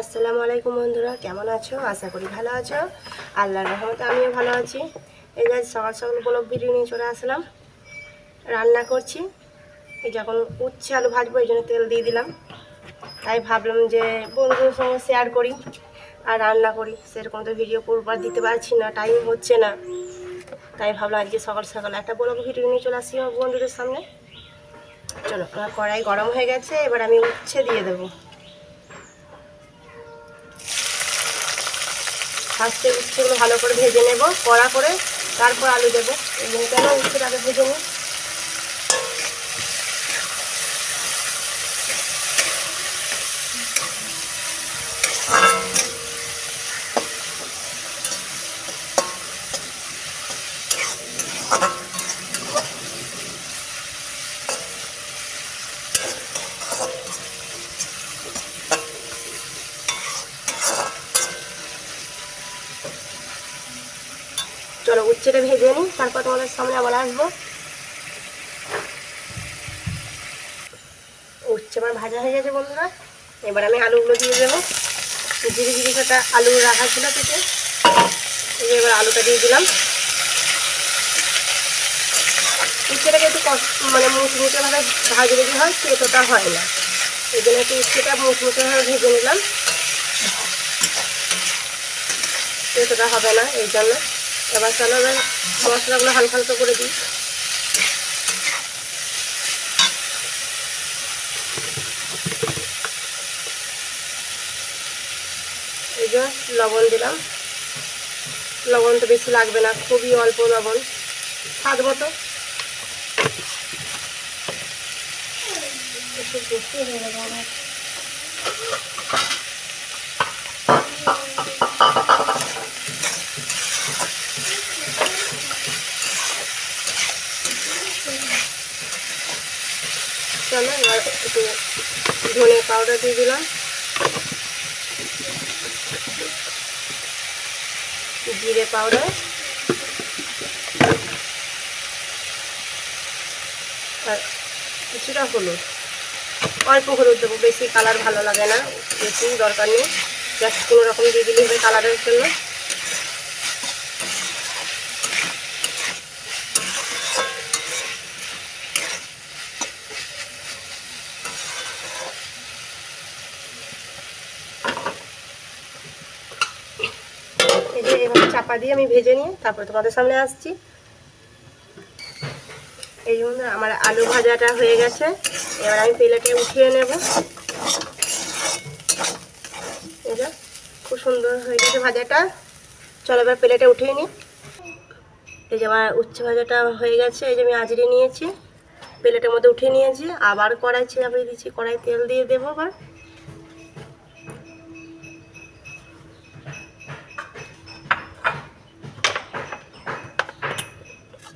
আসসালামু আলাইকুম বন্ধুরা, কেমন আছো? আশা করি ভালো আছো। আল্লাহর রহমতে আমিও ভালো আছি। এই যে সকাল সকাল ব্লক ভিডিও নিয়ে চলে আসলাম। রান্না করছি। এই যখন উচ্ছে আলু ভাজবো, এই জন্য তেল দিয়ে দিলাম। তাই ভাবলাম যে বন্ধুদের সঙ্গে শেয়ার করি আর রান্না করি। সেরকম তো ভিডিও করবার দিতে পারছি না টাইম হচ্ছে না। তাই ভাবলাম আজকে সকাল সকাল একটা ব্লগ ভিডিও নিয়ে চলে আসি বন্ধুদের সামনে। চলো, আমার কড়াই গরম হয়ে গেছে, এবার আমি উচ্ছে দিয়ে দেবো। ফার্স্টে উচ্ছেগুলো ভালো করে ভেজে নেব, কড়া করে, তারপর আলু দেবো। এবং কেন উচ্ছেটাকে ভেজে নিই চলো উচ্ছেটা ভেজে নিই তারপর তোমাদের সামনে আবার আসব। উচ্ছে আমার ভাজা হয়ে গেছে বন্ধুরা। এবার আমি আলুগুলো দিয়ে দেবো। জিরি জিরি কাটা আলু রাখা ছিল যে এবার আলুটা দিয়ে দিলাম। উচ্ছেটাকে একটু কষ্ট মানে মুচমুচেভাবে ভাজে যদি হয় তেতোটা হয় না। এই জন্য একটু উচ্ছেটা মুচমুচেভাবে ভেজে নিলাম। তেতোটা হবে না, এই জন্য। এবার চলো মশলাগুলো হালকা হালকা করে দিই। এই যে লবণ দিলাম। লবণ তো বেশি লাগবে না, খুবই অল্প লবণ। স্বাদ মতো। একটু হয়ে গেল চলো এবার একটু ধনে পাউডার দিয়ে দিলাম। জিরে পাউডার আর কিছুটা হলুদ। অল্প হলুদ দেবো, বেশি কালার ভালো লাগে না, বেশি দরকার নেই। জাস্ট কোনো রকম দিয়ে দিলে কালারের জন্য এই যে এভাবে চাপা দিয়ে আমি ভেজে নিয়ে তারপরে তোমাদের সামনে আসছি। এই জন্য আমার আলু ভাজাটা হয়ে গেছে। এবার আমি প্লেটে উঠিয়ে নেব। যে, খুব সুন্দর হয়ে গেছে ভাজাটা। চলো এবার প্লেটে উঠিয়ে নিই। এই যে আমার উচ্ছে ভাজাটা হয়ে গেছে, এই যে আমি আজরে নিয়েছি। প্লেটের মধ্যে উঠিয়ে নিয়েছি। আবার কড়াই চাপিয়ে দিচ্ছি, কড়াই তেল দিয়ে দেবো আবার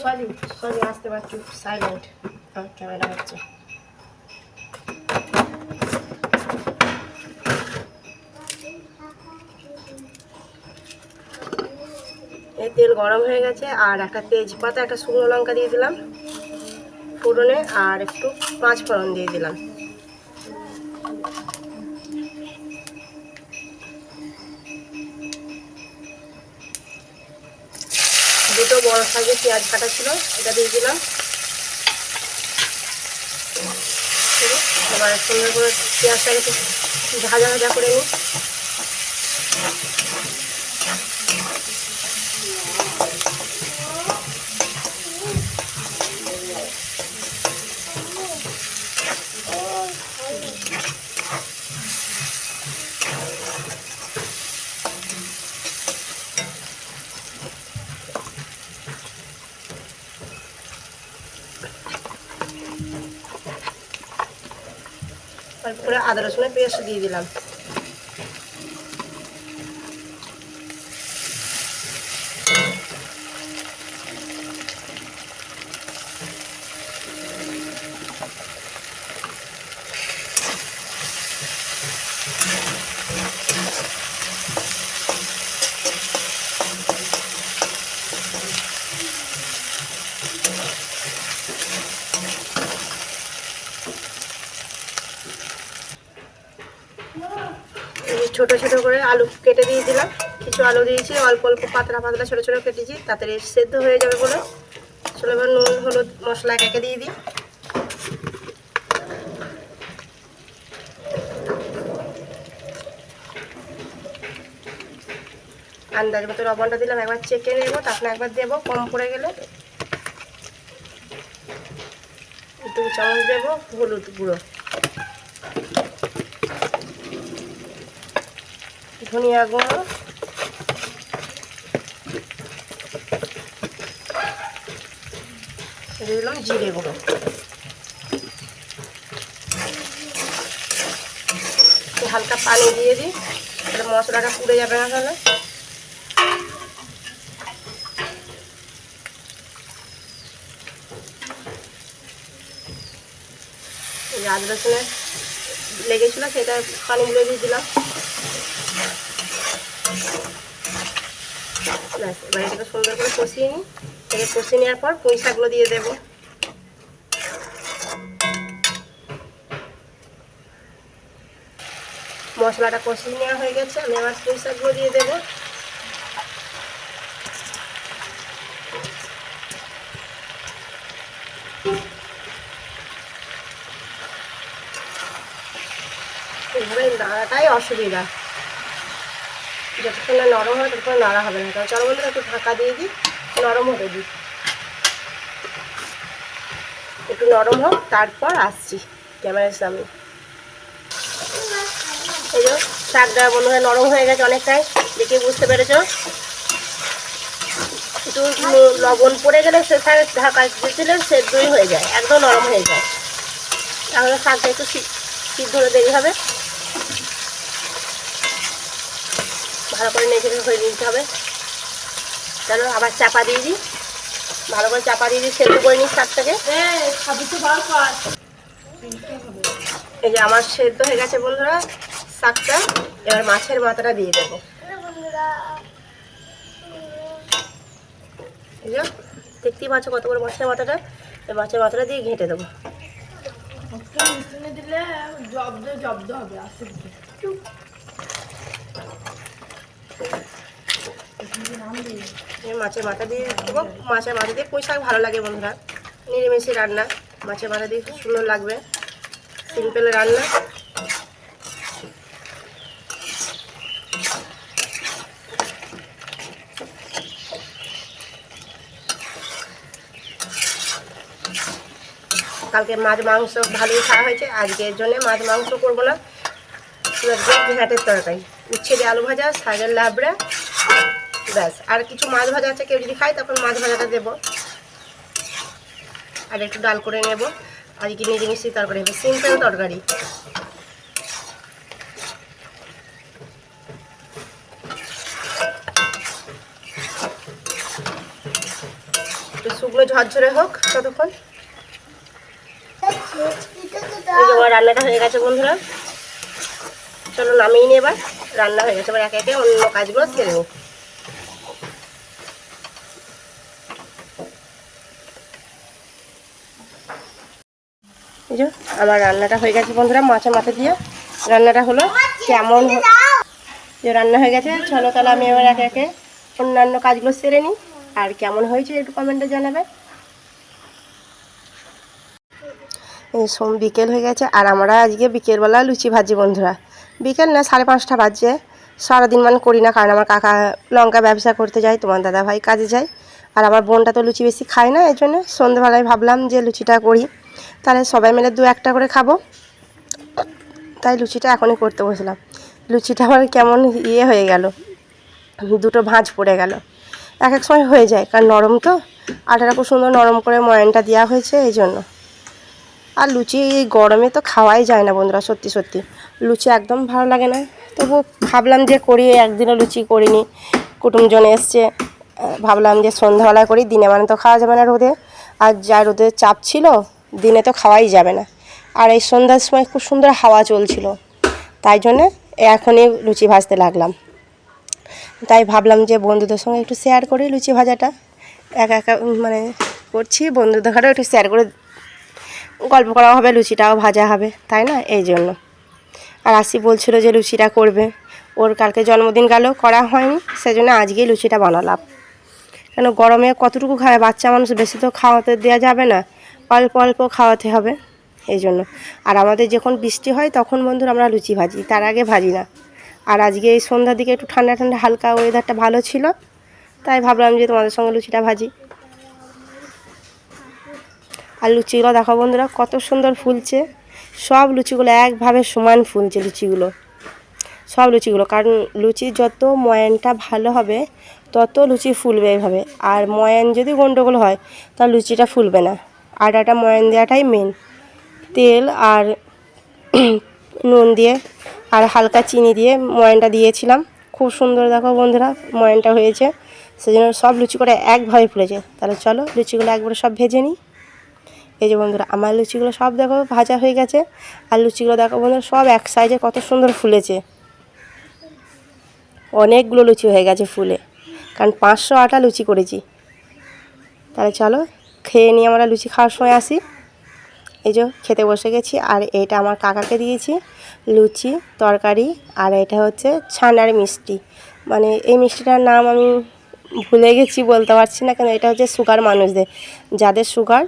সরি সরি আসতে পারছি সাইলেন্ট ক্যামেরা তেল গরম হয়ে গেছে, আর একটা তেজপাতা, একটা শুকনো লঙ্কা দিয়ে দিলাম ফোড়নে আর একটু পাঁচ ফোড়ন দিয়ে দিলাম। বড় সাইজে পেঁয়াজ কাটা ছিল, এটা দিয়ে দিলাম। এবার সুন্দর করে পেঁয়াজটাকে ভাজা ভাজা করে নিই। আদা রসুনের পেস্ট দিয়ে দিলাম। ছোট ছোট করে আলু কেটে দিয়ে দিলাম। কিছু আলু দিয়েছি, অল্প অল্প পাতলা পাতলা ছোট ছোট কেটেছি, তাতে সেদ্ধ হয়ে যাবে বলে। চলো এবার নুন, হলুদ, মশলা একে দিয়ে দিই। আন্দাজ মতো লবণটা দিলাম, একবার চেকে নেব, তারপরে একবার দেবো, কম পড়ে গেলে। দু চামচ দেবো, হলুদ গুঁড়ো। ধনিয়া গুঁড়ো দিলাম জিরে গুঁড়ো। হালকা পানি দিয়ে দিই, তাহলে মশলাটা পুড়ে যাবে না তাহলে। আদা রসুনের লেগেছিল সেটা পানি দিয়ে দিলাম। ব্যাস, এবার এটাকে সুন্দর করে কষিয়ে নিই। এটাকে কষিয়ে নেওয়ার পর পুঁই শাকগুলো দিয়ে দেবো। মশলাটা কষিয়ে নেওয়া হয়ে গেছে, আমি আবার পুঁই শাকগুলো দিয়ে দেবো। এইভাবে নাড়াটাই অসুবিধা। যতক্ষণ না নরম হয় ততক্ষণ নাড়া হবে না। কারণ চলো বন্ধুরা একটু ঢাকা দিয়ে দিই, নরম হতে দিই একটু নরম হোক, তারপর আসছি ক্যামেরার সামনে। এই যে শাকটা মনে হয়, নরম হয়ে গেছে অনেকটাই, দেখে বুঝতে পেরেছ? একটু লবণ পড়ে গেলে সে শাক ঢাকা দিলে সেদ্ধই হয়ে যায়, একদম নরম হয়ে যায়। তাহলে শাকটা একটু সিদ্ধ হতে দেরি হবে। ভালো করে নেচে হয়ে নিতে হবে। চলো, আবার চাপা দিয়ে দিই। ভালো করে চাপা দিয়ে দিই, সেদ্ধ করে নিই শাকটাকে। এই যে আমার সেদ্ধ হয়ে গেছে বন্ধুরা, শাকটা। এবার মাছের মাথাটা দিয়ে দেবো। দেখতেই পাচ্ছ কত করে মাছের মাথাটা? মাছের মাথাটা দিয়ে ঘেঁটে দেবো। দিলে জব্দ জব্দ হবে আস্তে মাছের মাথা দিয়ে দেবো। মাছের মাথা দিয়ে শাক ভালো লাগে বন্ধুরা। নিরামিষি রান্না। মাছের মাথা দিয়ে সুন্দর লাগবে। সিম্পল রান্না। কালকে মাছ মাংস ভালোই খাওয়া হয়েছে। আজকের জন্য মাছ মাংস করব না। ঘাটের তরকারি। উচ্ছে দিয়ে আলু ভাজা, শাকের লাবড়া ব্যাস, আর কিছু মাছ ভাজা আছে, কেউ যদি খায়, তখন মাছ ভাজাটা দেবো। আর একটু ডাল করে নেব। আজকে নিরামিষই তরকারি হবে, সিম্পল তরকারি। একটু শুকনো ঝরঝরে হোক, ততক্ষণ। যে রান্নাটা হয়ে গেছে, বন্ধুরা। চলো নামিয়ে নিয়ে এবার। রান্না হয়ে গেছে, এবার একে একে অন্য কাজগুলো সেরে নিই। আমার রান্নাটা হয়ে গেছে বন্ধুরা, মাছের মাথা দিয়ে। রান্নাটা হলো কেমন যে রান্না হয়ে গেছে। চলো তাহলে আমি এবার একে একে অন্যান্য কাজগুলো সেরে নিই। আর কেমন হয়েছে একটু কমেন্টে জানাবে। সোম বিকেল হয়ে গেছে, আর আমরা আজকে বিকেলবেলা লুচি ভাজি বন্ধুরা। বিকেল না, সাড়ে পাঁচটা বাজছে। সারাদিন মানে করি না, কারণ আমার কাকা লঙ্কা ব্যবসা করতে যায়, তোমার দাদা ভাই কাজে যায়। আর আমার বোনটা তো লুচি বেশি খায় না এই জন্য সন্ধ্যেবেলায় ভাবলাম যে লুচিটা করি। তাহলে সবাই মিলে দু একটা করে খাব। তাই লুচিটা এখনই করতে বসলাম। লুচিটা আমার কেমন ইয়ে হয়ে গেল। দুটো ভাঁজ পড়ে গেল। এক এক সময় হয়ে যায়, কারণ নরম তো। আটাটা খুব সুন্দর নরম করে ময়ানটা দেওয়া হয়েছে এই জন্য। আর লুচি গরমে তো খাওয়াই যায় না বন্ধুরা, সত্যি সত্যি। লুচি একদম ভালো লাগে না। তবু ভাবলাম যে করি, একদিনও লুচি করিনি। কুটুমজন এসছে, ভাবলাম যে সন্ধ্যাবেলায় করি, দিনে মানে তো খাওয়া যাবে না রোদে। আর যা রোদের চাপ ছিল দিনে তো খাওয়াই যাবে না। আর এই সন্ধ্যার সময় খুব সুন্দর হাওয়া চলছিল। তাই জন্যে এখনই লুচি ভাজতে লাগলাম। তাই ভাবলাম যে বন্ধুদের সঙ্গে একটু শেয়ার করি লুচি ভাজাটা। একা একা মানে করছি, বন্ধুদের ঘরেও একটু শেয়ার করে গল্প করা হবে, লুচিটাও ভাজা হবে, তাই না? এই জন্য। আর আসি বলছিল যে লুচিটা করবে। ওর কালকে জন্মদিন গেল, করা হয়নি, সেজন্য আজকেই লুচিটা বানালাম। কেন গরমে কতটুকু খায়? বাচ্চা মানুষ বেশি তো খাওয়াতে দেওয়া যাবে না। অল্প অল্প খাওয়াতে হবে, এই জন্য। আর আমাদের যখন বৃষ্টি হয়, তখন বন্ধুরা আমরা লুচি ভাজি, তার আগে ভাজি না। আর আজকে এই সন্ধ্যার দিকে একটু ঠান্ডা ঠান্ডা হালকা ওয়েদারটা ভালো ছিল, তাই ভাবলাম যে তোমাদের সঙ্গে লুচিটা ভাজি। আর লুচিগুলো দেখো বন্ধুরা, কত সুন্দর ফুলছে। সব লুচিগুলো একভাবে সমান ফুলছে, লুচিগুলো। সব লুচিগুলো, কারণ লুচি যত ময়ানটা ভালো হবে, তত লুচি ফুলবে এইভাবে আর ময়ান যদি গন্ডগোল হয় তাহলে লুচিটা ফুলবে না। আটাটা ময়ান দেওয়াটাই মেন তেল আর নুন দিয়ে আর হালকা চিনি দিয়ে ময়ানটা দিয়েছিলাম। খুব সুন্দর দেখো বন্ধুরা, ময়ানটা হয়েছে। সেজন্য সব লুচি করে একভাবে ফুলেছে। তাহলে চলো লুচিগুলো একবারে সব ভেজে নিই। এই যে বন্ধুরা, আমার লুচিগুলো সব দেখো ভাজা হয়ে গেছে। আর লুচিগুলো দেখো বন্ধুরা, সব এক সাইজে কত সুন্দর ফুলেছে। অনেকগুলো লুচি হয়ে গেছে ফুলে। কারণ পাঁচশো আটা লুচি করেছি। তাহলে চলো খেয়ে নিয়ে আমরা লুচি খাওয়ার সময় আসি। এই যে খেতে বসে গেছি আর এটা আমার কাকাকে দিয়েছি, লুচি, তরকারি আর এটা হচ্ছে ছানার মিষ্টি। মানে এই মিষ্টিটার নাম আমি ভুলে গেছি বলতে পারছি না কেন, এটা হচ্ছে সুগার মানুষদের। যাদের সুগার,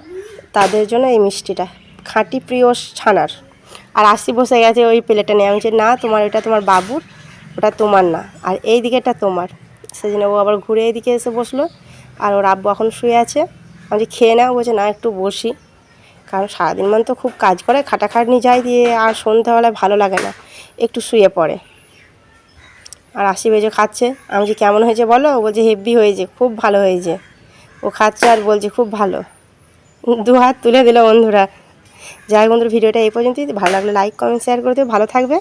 তাদের জন্য এই মিষ্টিটা। খাঁটি প্রিয় ছানার। আর আসি বসে গেছে ওই প্লেটটা নিয়ে। আমি না, তোমার এটা তোমার বাবুর, ওটা তোমার না। আর এই দিকেটা তোমার। সেই জন্য ও আবার ঘুরে এদিকে এসে বসল। আর ওর আব্বু এখন শুয়ে আছে। আমি খেয়ে নাও বলছে, না, একটু বসি। কারণ সারাদিন মান তো খুব কাজ করে, খাটাখাটনি যায় দিয়ে আর সন্ধ্যাবেলায় ভালো লাগে না, একটু শুয়ে পড়ে। আর আশি বেজে খাচ্ছে, আমি যে কেমন হয়েছে বলো? বলছে হেভি হয়েছে, খুব ভালো হয়েছে। ও খাচ্ছে আর বলছে, খুব ভালো। দু হাত তুলে দিল বন্ধুরা। যাই বন্ধুরা, ভিডিওটা এই পর্যন্তই। ভালো লাগলে লাইক কমেন্ট শেয়ার করে দিও। ভালো থাকবে।